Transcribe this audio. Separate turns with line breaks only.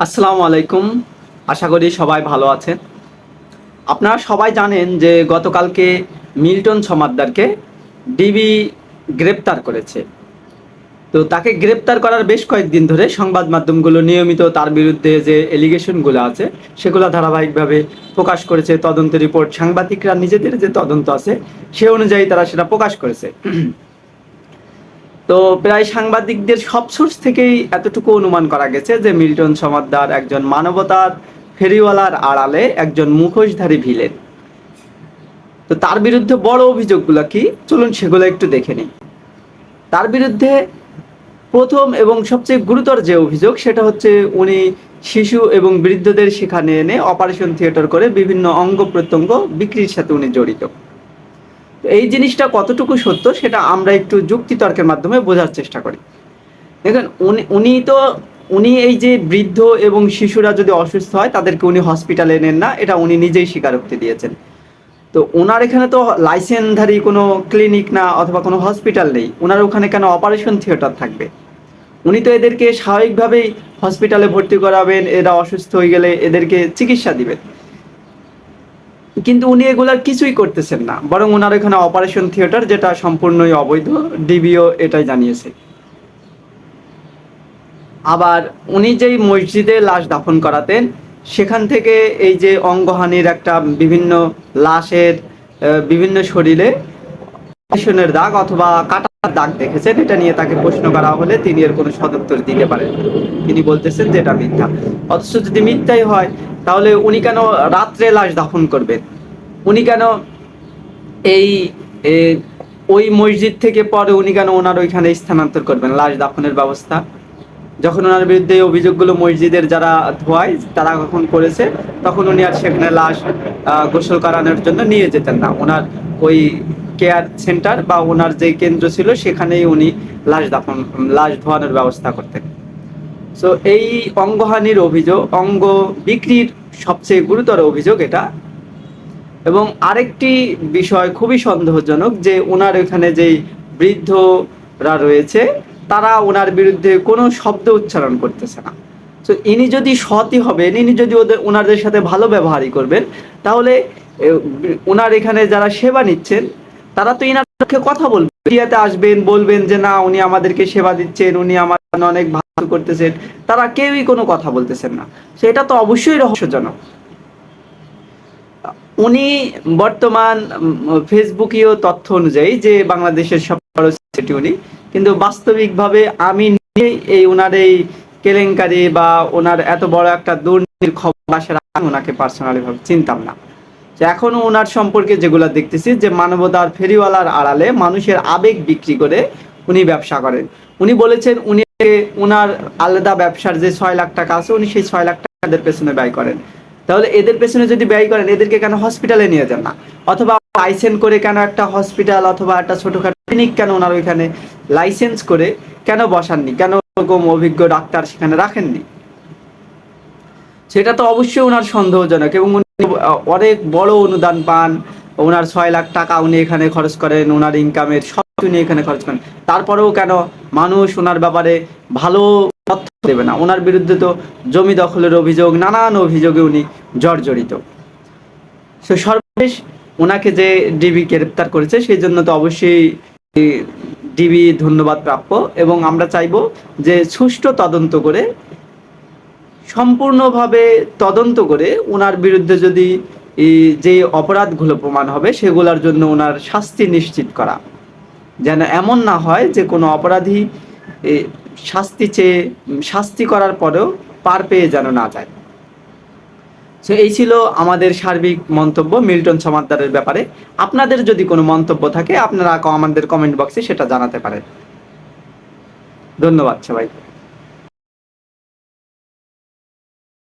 আসসালামু আলাইকুম। আশা করি সবাই ভালো আছেন। আপনারা সবাই জানেন যে গতকালকে মিল্টন সমাদ্দারকে ডিবি গ্রেপ্তার করেছে। তো তাকে গ্রেপ্তার করার বেশ কয়েকদিন ধরে সংবাদ মাধ্যমগুলো নিয়মিত তার বিরুদ্ধে যে এলিগেশনগুলো আছে, সেগুলো ধারাবাহিকভাবে প্রকাশ করেছে। তদন্ত রিপোর্ট সাংবাদিকরা নিজেদের যে তদন্ত আছে, সে অনুযায়ী তারা সেটা প্রকাশ করেছে। তো প্রায় সাংবাদিকদের সব সোর্স থেকেই এতটুকু অনুমান করা গেছে যে মিল্টন সমাদ্দার একজন মানবতার ফেরিওয়ালার আড়ালে একজন মুখোশধারী ভিলেন। তো তার বিরুদ্ধে বড় অভিযোগগুলো কি? চলুন সেগুলো একটু দেখে নিই। তার বিরুদ্ধে প্রথম এবং সবচেয়ে গুরুতর যে অভিযোগ, সেটা হচ্ছে উনি শিশু এবং বৃদ্ধদের সেখানে এনে অপারেশন থিয়েটার করে বিভিন্ন অঙ্গ প্রত্যঙ্গ বিক্রির সাথে উনি জড়িত। এই জিনিসটা কতটুকু সত্য সেটা আমরা একটু যুক্তিতর্কের মাধ্যমে বোঝার চেষ্টা করি। দেখেন, উনি উনি তো, উনি এই যে বৃদ্ধ এবং শিশুরা যদি অসুস্থ হয়, তাদেরকে উনি হসপিটালে নেন না, এটা উনি নিজেই স্বীকারোক্তি দিয়েছেন। তো ওনার এখানে তো লাইসেন্সধারী কোনো ক্লিনিক না, অথবা কোনো হসপিটাল নেই। ওনার ওখানে কেন অপারেশন থিয়েটার থাকবে? উনি তো এদেরকে স্বাভাবিকভাবেই হসপিটালে ভর্তি করাবেন, এরা অসুস্থ হয়ে গেলে এদেরকে চিকিৎসা দিবেন। কিন্তু উনি এগুলার কিছুই করতেছেন না, বরং ওনার এখানে অপারেশন থিয়েটার যেটা সম্পূর্ণই অবৈধ ডিবিও এটাই জানিয়েছে। আবার উনি যেই মসজিদে লাশ দাফন করাতেন, সেখান থেকে এই যে অঙ্গহানির একটা বিভিন্ন লাশের বিভিন্ন শরীরে দাগ অথবা কাটার দাগ দেখেছেন, এটা নিয়ে তাকে প্রশ্ন করা হলে তিনি এর কোনো সদুত্তর দিতে পারেন। তিনি বলতেছেন যে এটা মিথ্যা। অথচ যদি মিথ্যাই হয়, তাহলে উনি কেন রাত্রে লাশ দাফন করবেন? উনি কেন এই ওই মসজিদ থেকে পরে উনি কেন ওনার ওইখানে স্থানান্তর করবেন, লাশ দাফনের ব্যবস্থা? যখন ওনার বিরুদ্ধে অভিযোগগুলো মসজিদের যারা ধোয়ায়, তারা যখন করেছে, তখন উনি আর সেখানে লাশ গোসল করানোর জন্য নিয়ে যেতেন না। ওনার ওই কেয়ার সেন্টার বা ওনার যে কেন্দ্র ছিল, সেখানেই উনি লাশ দাফন, লাশ ধোয়ানোর ব্যবস্থা করতেন। সো এই অঙ্গহানির অভিযোগ, অঙ্গ বিক্রির সবচেয়ে গুরুতর অভিযোগ এটা। এবং আরেকটি বিষয় খুবই সন্দেহজনক যে ওনার এখানে যেই বৃদ্ধরা রয়েছে, তারা ওনার বিরুদ্ধে কোনো শব্দ উচ্চারণ করতেছে না। তো ইনি যদি সৎই হবেন, ইনি যদি ওদের ওনাদের সাথে ভালো ব্যবহারই করবেন, তাহলে ওনার এখানে যারা সেবা নিচ্ছেন তারা তো ইনার পক্ষে কথা বলবেন মিডিয়াতে আসবেন, বলবেন যে, না, উনি আমাদেরকে সেবা দিচ্ছেন, উনি আমার অনেক ভালো করতেছেন। তারা কেউই কোনো কথা বলতেছেন না। সেটা তো অবশ্যই রহস্যজনক। উনি বর্তমান ফেসবুকীয় তথ্য অনুযায়ী যে, বাংলাদেশের সব সেটি উনি, কিন্তু বাস্তবিকভাবে আমি এই ওনার এই কেলেঙ্কারি বা ওনার এত বড় একটা দুর্নীতির খবর আসার ওনাকে পার্সোনালি ভাবে চিনতাম না। এখনও ওনার সম্পর্কে যেগুলো দেখতেছি, যে মানবতার ফেরিওয়ালার আড়ালে মানুষের আবেগ বিক্রি করে উনি ব্যবসা করেন। উনি বলেছেন উনি ওনার আলাদা ব্যবসার যে ছয় লাখ টাকা আছে, উনি সেই ছয় লাখ টাকাদের পেছনে ব্যয় করেন। তাহলে এদের পেছনে যদি ব্যয় করেন, এদেরকে কেন হসপিটালে নিয়ে যান না? অথবা লাইসেন্স করে কেন একটা হসপিটাল অথবা একটা ছোটখাটো ক্লিনিক কেন ওনার ওইখানে লাইসেন্স করে কেন বসাননি? কেন ওরকম অভিজ্ঞ ডাক্তার সেখানে রাখেননি? সেটা তো অবশ্যই ওনার সন্দেহজনক এবং অনেক বড় অনুদান পান। ওনার ছয় লাখ টাকা উনি এখানে খরচ করেন, ওনার ইনকামের সব উনি এখানে খরচ করেন। তারপরেও কেন মানুষ ওনার ব্যাপারে ভালো তথ্য দেবে না? ওনার বিরুদ্ধে তো জমি দখলের অভিযোগ, নানান অভিযোগে উনি জর্জরিত। সে সর্বশেষ ওনাকে যে ডিবি গ্রেপ্তার করেছে, সেই জন্য তো অবশ্যই ডিবি ধন্যবাদ প্রাপ্য। এবং আমরা চাইব যে সুষ্ঠু তদন্ত করে সম্পূর্ণভাবে তদন্ত করে ওনার বিরুদ্ধে যদি যে অপরাধগুলো প্রমাণ হবে, সেগুলোর জন্য ওনার শাস্তি নিশ্চিত করা। যেন এমন না হয় যে কোনো অপরাধী শাস্তি চেয়ে, শাস্তি করার পরেও পার পেয়ে যেন না যায়। সো এই ছিল আমাদের সার্বিক মন্তব্য মিল্টন সমাদ্দারের ব্যাপারে। আপনাদের যদি কোনো মন্তব্য থাকে, আপনারা আমাদের কমেন্ট বক্সে সেটা জানাতে পারেন। ধন্যবাদ সবাই